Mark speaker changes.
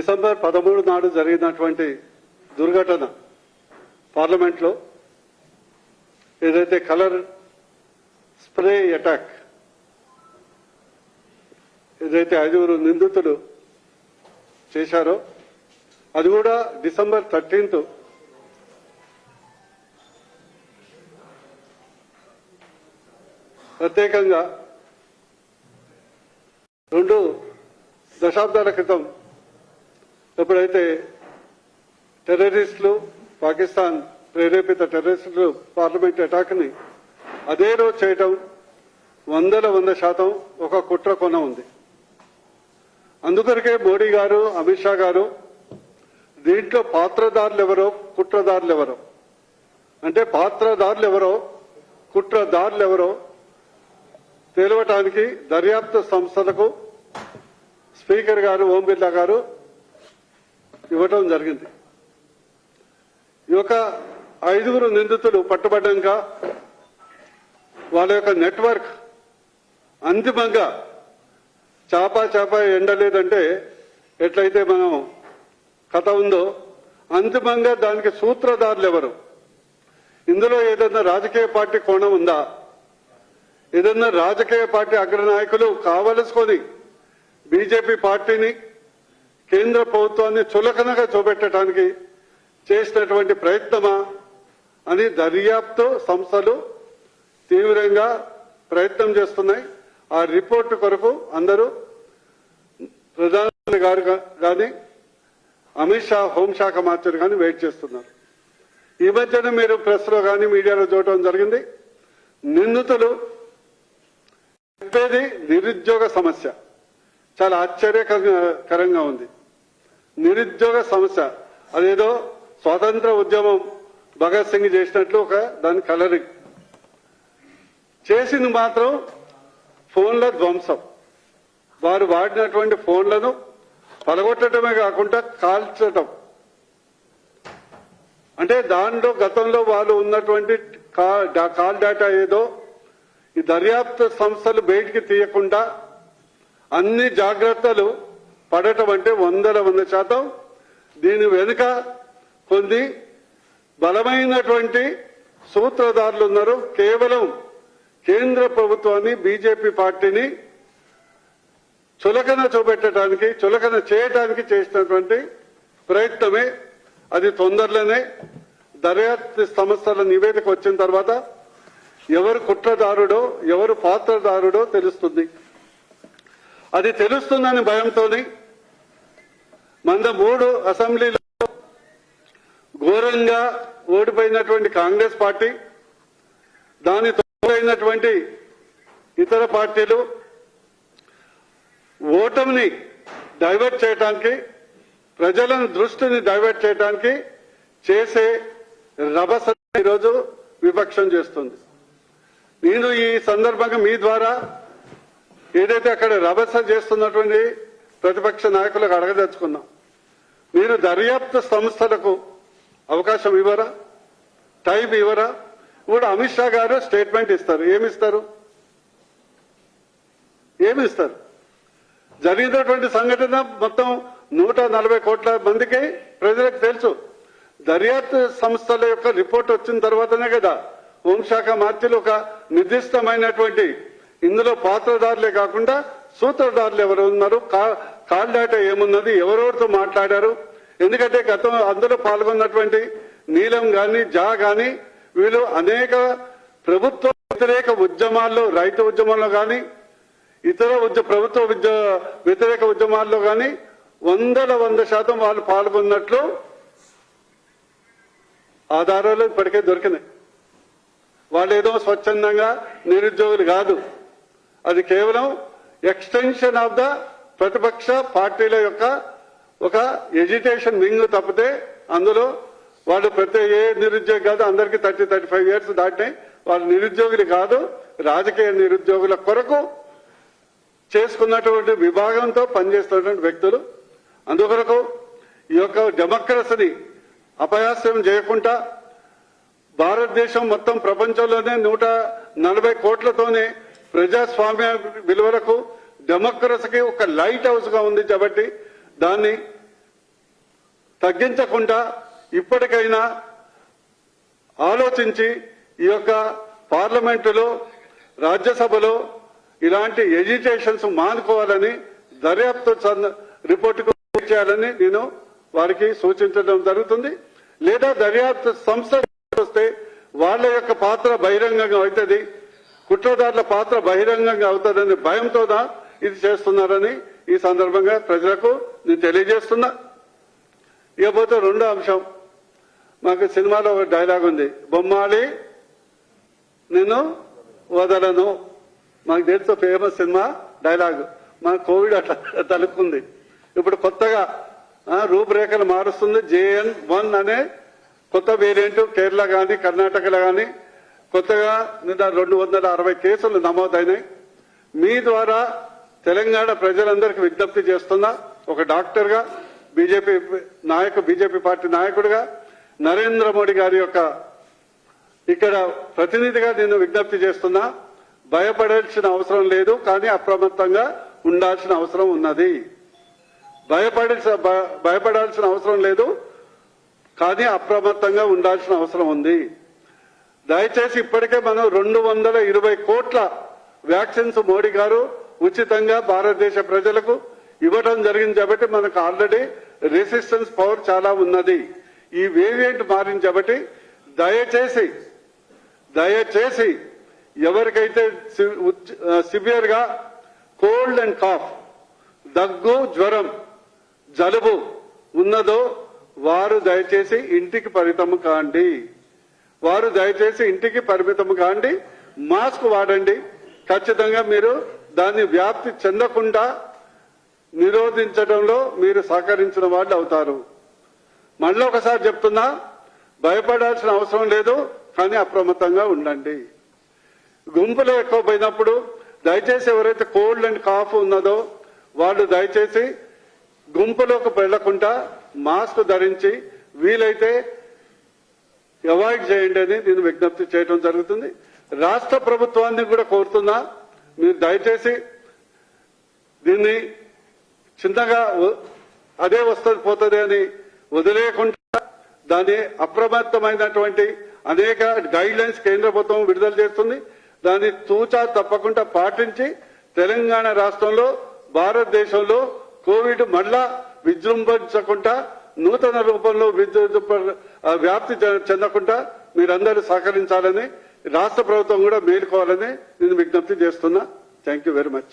Speaker 1: December పదమూడు నాడు జరిగినటువంటి దుర్ఘటన పార్లమెంట్లో ఏదైతే కలర్ స్ప్రే అటాక్ ఏదైతే ఐదుగురు నిందితులు చేశారో అది కూడా డిసెంబర్ థర్టీన్త్ ప్రత్యేకంగా రెండు దశాబ్దాల క్రితం ఎప్పుడైతే టెర్రరిస్టులు పాకిస్తాన్ ప్రేరేపిత టెర్రరిస్టులు పార్లమెంట్ అటాక్ని అదే రోజు చేయటం వందల వంద శాతం ఒక కుట్ర కొన ఉంది. అందుకొరకే మోడీ గారు అమిత్ షా గారు దీంట్లో పాత్రదారులు ఎవరో కుట్రదారులు ఎవరో అంటే పాత్రదారులు ఎవరో కుట్రదారులు ఎవరో తేలవటానికి దర్యాప్తు సంస్థలకు స్పీకర్ గారు ఓం బిర్లా గారు ఇవ్వటం జరిగింది. ఈ యొక్క ఐదుగురు నిందితులు పట్టుబడ్డాక వాళ్ళ యొక్క నెట్వర్క్ అంతిమంగా చాపా చాపా ఎండలేదంటే ఎట్లయితే మనం కథ ఉందో అంతిమంగా దానికి సూత్రధారులు ఎవరు ఇందులో ఏదైనా రాజకీయ పార్టీ కోణం ఉందా? ఏదన్నా రాజకీయ పార్టీ అగ్రనాయకులు కావలసుకొని బీజేపీ పార్టీని కేంద్ర ప్రభుత్వాన్ని చులకనగా చూపెట్టడానికి చేసినటువంటి ప్రయత్నమా అని దర్యాప్తు సంస్థలు తీవ్రంగా ప్రయత్నం చేస్తున్నాయి. ఆ రిపోర్టు కొరకు అందరూ ప్రధానమంత్రి గారు కానీ అమిత్ షా హోంశాఖ మంత్రి కానీ వెయిట్ చేస్తున్నారు. ఈ మధ్యన మీరు ప్రెస్లో కానీ మీడియాలో చూడటం జరిగింది. నిందితులు చెప్పేది నిరుద్యోగ సమస్య. చాలా ఆశ్చర్యకరంగా ఉంది. నిరుద్యోగ సమస్య. అదేదో స్వాతంత్ర ఉద్యమం భగత్ సింగ్ చేసినట్లు ఒక దాని కలరింగ్ చేసింది మాత్రం ఫోన్ల ధ్వంసం. వారు వాడినటువంటి ఫోన్లను పలగొట్టడమే కాకుండా కాల్చటం. అంటే దాంట్లో గతంలో వాళ్ళు ఉన్నటువంటి కాల్ డేటా ఏదో ఈ దర్యాప్తు సంస్థలు బయటికి తీయకుండా అన్ని జాగ్రత్తలు పడటం అంటే వందల వంద శాతం. దీని వెనుక కొన్ని బలమైనటువంటి సూత్రధారులు ఉన్నారు. కేవలం కేంద్ర ప్రభుత్వాన్ని బీజేపీ పార్టీని చులకన చూపెట్టడానికి చులకన చేయడానికి చేసినటువంటి ప్రయత్నమే. అది తొందరలోనే దర్యాప్తు సంస్థల నివేదిక వచ్చిన తర్వాత ఎవరు కుట్రదారుడో ఎవరు పాత్రదారుడో తెలుస్తుంది. అది తెలుస్తుందని భయంతోని మంద మూడు అసెంబ్లీలో ఘోరంగా ఓడిపోయినటువంటి కాంగ్రెస్ పార్టీ దాని తోడైనటువంటి ఇతర పార్టీలు ఓటమిని డైవర్ట్ చేయడానికి ప్రజలను దృష్టిని డైవర్ట్ చేయడానికి చేసే రభస ఈరోజు విపక్షం చేస్తుంది. నేను ఈ సందర్భంగా మీ ద్వారా ఏదైతే అక్కడ రభస చేస్తున్నటువంటి ప్రతిపక్ష నాయకులకు అడగదలుచుకున్నాం మీరు దర్యాప్తు సంస్థలకు అవకాశం ఇవ్వరా? టైం ఇవ్వరా? ఇప్పుడు అమిత్ షా గారు స్టేట్మెంట్ ఇస్తారు. ఏమిస్తారు? ఏమి ఇస్తారు జరిగినటువంటి సంఘటన మొత్తం నూట నలభై కోట్ల మందికి ప్రజలకు తెలుసు. దర్యాప్తు సంస్థల యొక్క రిపోర్ట్ వచ్చిన తర్వాతనే కదా హోంశాఖ మార్చిలు ఒక నిర్దిష్టమైనటువంటి ఇందులో పాత్రదారులే కాకుండా సూత్రధారులు ఎవరు ఉన్నారు? కా- కాల్ డేటా ఏమున్నది? ఎవరెవరితో మాట్లాడారు? ఎందుకంటే గతం అందులో పాల్గొన్నటువంటి నీలం గాని జా గాని వీళ్ళు అనేక ప్రభుత్వ వ్యతిరేక ఉద్యమాల్లో రైతు ఉద్యమంలో గాని ఇతర ఉద్య ప్రభుత్వ ఉద్య వ్యతిరేక ఉద్యమాల్లో గాని వందల వంద శాతం వాళ్ళు పాల్గొన్నట్లు ఆధారాలు ఇప్పటికే దొరికినాయి. వాళ్ళు ఏదో స్వచ్ఛందంగా నిరుద్యోగులు కాదు. అది కేవలం ఎక్స్టెన్షన్ ఆఫ్ ద ప్రతిపక్ష పార్టీల యొక్క ఒక ఎడ్యుకేషన్ వింగ్ తప్పితే అందులో వాళ్ళు ప్రతి ఏ నిరుద్యోగి కాదు అందరికీ థర్టీ థర్టీ ఫైవ్ ఇయర్స్ దాటినాయి. వాళ్ళు నిరుద్యోగులు కాదు రాజకీయ నిరుద్యోగుల కొరకు చేసుకున్నటువంటి విభాగంతో పనిచేస్తున్నటువంటి వ్యక్తులు. అందుకొరకు ఈ యొక్క డెమోక్రసీని అపయాస్యం చేయకుండా భారతదేశం మొత్తం ప్రపంచంలోనే నూట నలభై కోట్లతోనే ప్రజాస్వామ్య విలువలకు డెమోక్రసీకి ఒక లైట్ హౌస్గా ఉంది కాబట్టి దాన్ని తగ్గించకుండా ఇప్పటికైనా ఆలోచించి ఈ యొక్క పార్లమెంటులో రాజ్యసభలో ఇలాంటి ఎజిటేషన్స్ మానుకోవాలని దర్యాప్తు రిపోర్టుకు చేయాలని నేను వారికి సూచించడం జరుగుతుంది. లేదా దర్యాప్తు సంస్థ వస్తే వాళ్ళ యొక్క పాత్ర బహిరంగంగా అవుతుంది కుట్రదారుల పాత్ర బహిరంగంగా అవుతుందనే భయంతోన ఇది చేస్తున్నారని ఈ సందర్భంగా ప్రజలకు నేను తెలియజేస్తున్నా. ఇకపోతే రెండో అంశం. మాకు సినిమాలో ఒక డైలాగ్ ఉంది. బొమ్మాలి నేను వదలను. మాకు తెలుసు ఫేమస్ సినిమా డైలాగ్ మన కోవిడ్ అట్లా తలుపుకుంది ఇప్పుడు కొత్తగా రూపురేఖలు మారుస్తుంది. జేఎన్ వన్ అనే కొత్త వేరియంట్ కేరళ కానీ కర్ణాటకలో కానీ కొత్తగా నిన్న రెండు వందల అరవై కేసులు నమోదైనాయి. మీ ద్వారా తెలంగాణ ప్రజలందరికీ విజ్ఞప్తి చేస్తున్నా ఒక డాక్టర్గా బీజేపీ నాయక బీజేపీ పార్టీ నాయకుడిగా నరేంద్ర మోడీ గారి యొక్క ఇక్కడ ప్రతినిధిగా నేను విజ్ఞప్తి చేస్తున్నా. భయపడాల్సిన అవసరం లేదు కానీ అప్రమత్తంగా ఉండాల్సిన అవసరం ఉన్నది. భయపడాల్సిన భయపడాల్సిన అవసరం లేదు కానీ అప్రమత్తంగా ఉండాల్సిన అవసరం ఉంది. దయచేసి ఇప్పటికే మనం రెండు వందల ఇరవై కోట్ల వ్యాక్సిన్స్ మోడీ గారు ఉచితంగా భారతదేశ ప్రజలకు ఇవ్వడం జరిగింది కాబట్టి మనకు ఆల్రెడీ రెసిస్టెన్స్ పవర్ చాలా ఉన్నది. ఈ వేరియంట్ మారింది కాబట్టి దయచేసి దయచేసి ఎవరికైతే సివియర్గా కోల్డ్ అండ్ కాఫ్ దగ్గు జ్వరం జలుబు ఉన్నదో వారు దయచేసి ఇంటికి పరిమితం కాండి. వారు దయచేసి ఇంటికి పరిమితం కాండి. మాస్క్ వాడండి. ఖచ్చితంగా మీరు దాన్ని వ్యాప్తి చెందకుండా నిరోధించడంలో మీరు సహకరించిన వాళ్ళు అవుతారు. మళ్ళీ ఒకసారి చెప్తున్నా భయపడాల్సిన అవసరం లేదు కానీ అప్రమత్తంగా ఉండండి. గుంపులో ఎక్కువ పోయినప్పుడు దయచేసి ఎవరైతే కోల్డ్ అండ్ కాఫ్ ఉన్నదో వాళ్ళు దయచేసి గుంపులోకి వెళ్ళకుండా మాస్క్ ధరించి వీలైతే అవాయిడ్ చేయండి అని నేను విజ్ఞప్తి చేయడం జరుగుతుంది. రాష్ట్ర ప్రభుత్వాన్ని కూడా కోరుతున్నా మీరు దయచేసి దీన్ని చిన్నగా అదే వస్తుంది పోతుంది అని వదిలేయకుండా దాన్ని అప్రమత్తమైనటువంటి అనేక గైడ్ లైన్స్ కేంద్ర ప్రభుత్వం విడుదల చేస్తుంది. దాన్ని తూచా తప్పకుండా పాటించి తెలంగాణ రాష్ట్రంలో భారతదేశంలో కోవిడ్ మళ్ళా విజృంభించకుండా నూతన రూపంలో విజృంభ వ్యాప్తి చె- చెందకుండా మీరందరూ సహకరించాలని రాష్ట్ర ప్రభుత్వం కూడా మేలుకోవాలని నేను విజ్ఞప్తి చేస్తున్నా. Thank you very much